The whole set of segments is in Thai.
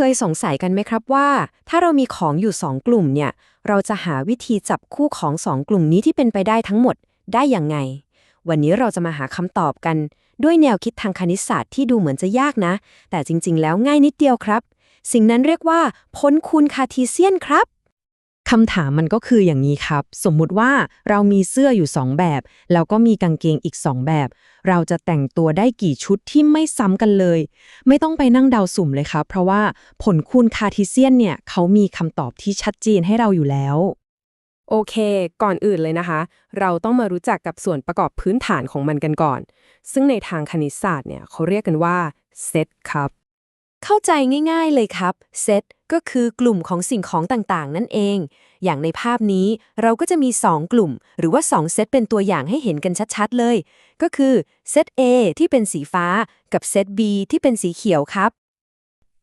คยสงสัยกันไหมครับว่า ถ้าเรามีของอยู่ 2 กลุ่มเนี่ย เราจะหาวิธีจับคู่ของ 2 กลุ่มนี้ที่เป็นไปได้ทั้งหมดได้อย่างไง วันนี้เราจะมาหาคำตอบกัน ด้วยแนวคิดทางคณิตศาสตร์ที่ดูเหมือนจะยากนะ แต่จริง ๆ แล้วง่ายนิดเดียวครับ สิ่งนั้นเรียกว่าผลคูณคาร์ทีเซียนครับ คำถามมันก็คืออย่างนี้ครับ สมมุติว่าเรามีเสื้ออยู่ 2 แบบ แล้วก็มีกางเกงอีก 2 แบบ เราจะแต่งตัวได้กี่ชุดที่ไม่ซ้ำกันเลย ไม่ต้องไปนั่งเดาสุ่มเลยครับ เพราะว่าผลคูณคาร์ทีเซียนเนี่ยเขามีคำตอบที่ชัดเจนให้เราอยู่แล้วโอเค ก่อนอื่นเลยนะคะ เราต้องมารู้จักกับส่วนประกอบพื้นฐานของมันกันก่อน ซึ่งในทางคณิตศาสตร์เนี่ยเขาเรียกกันว่าเซตครับ เข้าใจง่ายๆเลยครับ เซต ก็คือกลุ่มของสิ่งของต่างๆ นั่นเอง อย่างในภาพนี้เราก็จะมี 2 กลุ่ม หรือว่า 2 เซตเป็นตัวอย่างให้เห็นกันชัดๆ เลย ก็คือเซต A ที่เป็นสีฟ้ากับเซต B ที่เป็นสีเขียวครับ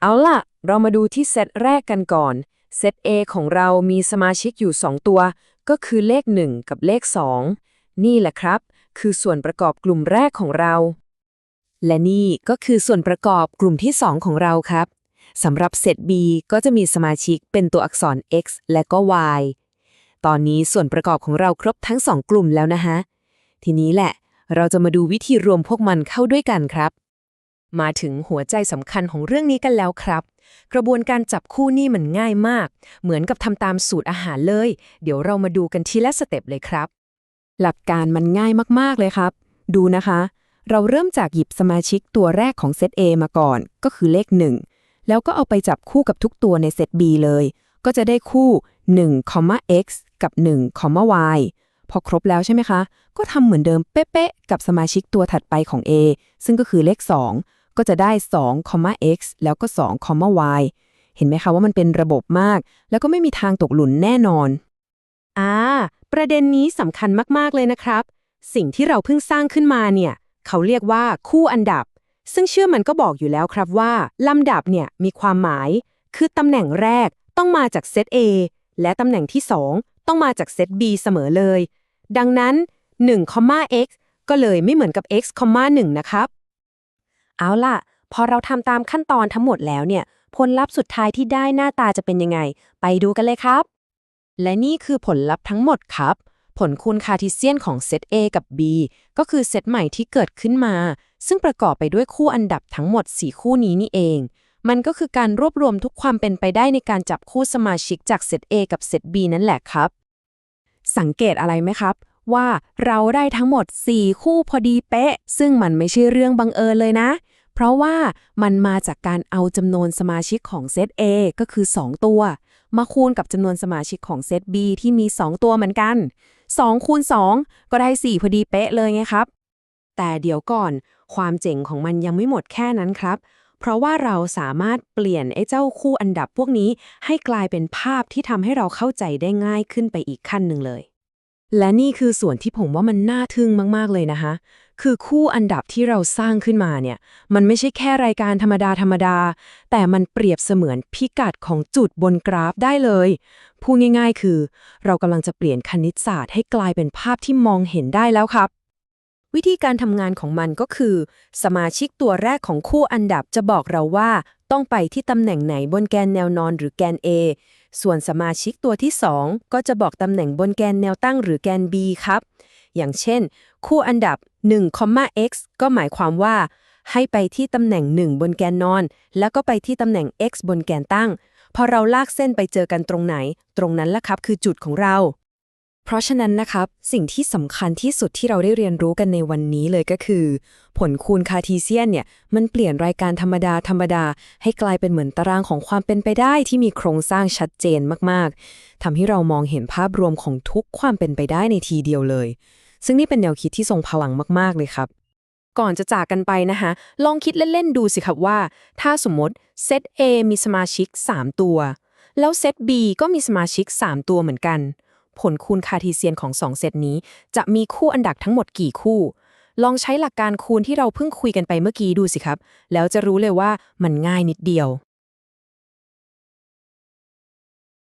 เอาล่ะ เรามาดูที่เซตแรกกันก่อน เซต A ของเรามีสมาชิกอยู่ 2 ตัว ก็คือเลข 1 กับเลข 2 นี่แหละครับ คือส่วนประกอบกลุ่มแรกของเรา และนี่ก็คือส่วนประกอบกลุ่มที่ 2 ของเราครับ สำหรับเซต B ก็จะมีสมาชิกเป็นตัวอักษร X และก็ Y ตอนนี้ส่วนประกอบของเราครบทั้ง 2 กลุ่มแล้วนะฮะ ทีนี้แหละ เราจะมาดูวิธีรวมพวกมันเข้าด้วยกันครับ มาถึงหัวใจสำคัญของเรื่องนี้กันแล้วครับ กระบวนการจับคู่นี่มันง่ายมาก เหมือนกับทำตามสูตรอาหารเลย เดี๋ยวเรามาดูกันทีละสเต็ปเลยครับ หลักการมันง่ายมากๆเลยครับ ดูนะคะ เราเริ่มจากหยิบสมาชิกตัวแรกของเซต A มาก่อน ก็คือเลข 1 แล้วก็เอาไปจับคู่กับทุกตัวในเซต B เลย ก็จะได้คู่ 1 x กับ 1 y พอครบแล้วใช่ไหมคะ ก็ทำเหมือนเดิมเป๊ะๆ กับสมาชิกตัวถัดไปของ A ซึ่งก็คือเลข 2 ก็จะได้ 2 x แล้วก็ 2 y เห็นไหมคะว่ามันเป็นระบบมาก แล้วก็ไม่มีทางตกหล่นแน่นอน อ่า ประเด็นนี้สำคัญมากๆเลยนะครับ สิ่งที่เราเพิ่งสร้างขึ้นมาเนี่ย เขาเรียกว่าคู่อันดับ ซึ่งเชื่อมันก็บอกอยู่แล้วครับว่า ลำดับเนี่ยมีความหมาย คือตำแหน่งแรกต้องมาจากเซต A และตำแหน่งที่ 2 ต้องมาจากเซต B เสมอเลย ดังนั้น 1 x ก็เลยไม่เหมือนกับ x 1นะครับ เอาล่ะ พอเราทำตามขั้นตอนทั้งหมดแล้วเนี่ย ผลลัพธ์สุดท้ายที่ได้หน้าตาจะเป็นยังไง ไปดูกันเลยครับ และนี่คือผลลัพธ์ทั้งหมดครับ ผลคูณคาร์ทีเซียนของเซต A กับ B ก็คือเซตใหม่ที่เกิดขึ้นมา ซึ่งประกอบไปด้วยคู่อันดับทั้งหมด 4 คู่นี้นี่เอง มันก็คือการรวบรวมทุกความเป็นไปได้ในการจับคู่สมาชิกจากเซต A กับเซต B นั่นแหละครับ สังเกตอะไรไหมครับ ว่าเราได้ทั้งหมด 4 คู่พอดีเป๊ะ ซึ่งมันไม่ใช่เรื่องบังเอิญเลยนะ เพราะว่ามันมาจากการเอาจำนวนสมาชิกของเซต A ก็คือ 2 ตัว มาคูณกับจำนวนสมาชิกของเซต B ที่มี 2 ตัวเหมือนกัน 2คูณ2ก็ได้ 4 พอดีเป๊ะเลยไงครับ แต่เดี๋ยวก่อน ความเจ๋งของมันยังไม่หมดแค่นั้นครับ เพราะว่าเราสามารถเปลี่ยนไอ้เจ้าคู่อันดับพวกนี้ ให้กลายเป็นภาพที่ทำให้เราเข้าใจได้ง่ายขึ้นไปอีกขั้นหนึ่งเลย และนี่คือส่วนที่ผมว่ามันน่าทึ่งมาก ๆ เลยนะคะ คือคู่อันดับที่เราสร้างขึ้นมาเนี่ย มันไม่ใช่แค่รายการธรรมดาธรรมดา แต่มันเปรียบเสมือนพิกัดของจุดบนกราฟได้เลย พูดง่าย ๆ คือ เรากำลังจะเปลี่ยนคณิตศาสตร์ให้กลายเป็นภาพที่มองเห็นได้แล้วครับ วิธีการทำงานของมันก็คือ สมาชิกตัวแรกของคู่อันดับจะบอกเราว่า ต้องไปที่ตำแหน่งไหนบนแกนแนวนอนหรือแกน A ส่วนสมาชิกตัวที่ 2 ก็จะบอกตำแหน่งบนแกนแนวตั้งหรือแกน B ครับ อย่างเช่น คู่อันดับ 1, x ก็หมายความว่า ให้ไปที่ตำแหน่ง 1 บนแกนนอน แล้วก็ไปที่ตำแหน่ง x บนแกนตั้ง พอเราลากเส้นไปเจอกันตรงไหน ตรงนั้นละครับคือจุดของเรา เพราะฉะนั้นนะครับ สิ่งที่สำคัญที่สุดที่เราได้เรียนรู้กันในวันนี้เลยก็คือ ผลคูณคาร์ทีเซียนเนี่ย มันเปลี่ยนรายการธรรมดาธรรมดา ให้กลายเป็นเหมือนตารางของความเป็นไปได้ที่มีโครงสร้างชัดเจนมากๆทำให้เรามองเห็นภาพรวมของทุกความเป็นไปได้ในทีเดียวเลย ซึ่งนี่เป็นแนวคิดที่ทรงพลังมาก ๆ เลยครับ ก่อนจะจากกันไปนะคะลองคิดเล่น ๆ ดูสิครับว่า ถ้าสมมติเซต A มีสมาชิก 3 ตัว แล้วเซต B ก็มีสมาชิก 3 ตัวเหมือนกัน ผลคูณคาร์ทีเซียนของ 2 เซตนี้ จะมีคู่อันดับทั้งหมดกี่คู่ ลองใช้หลักการคูณที่เราเพิ่งคุยกันไปเมื่อกี้ดูสิครับ แล้วจะรู้เลยว่ามันง่ายนิดเดียว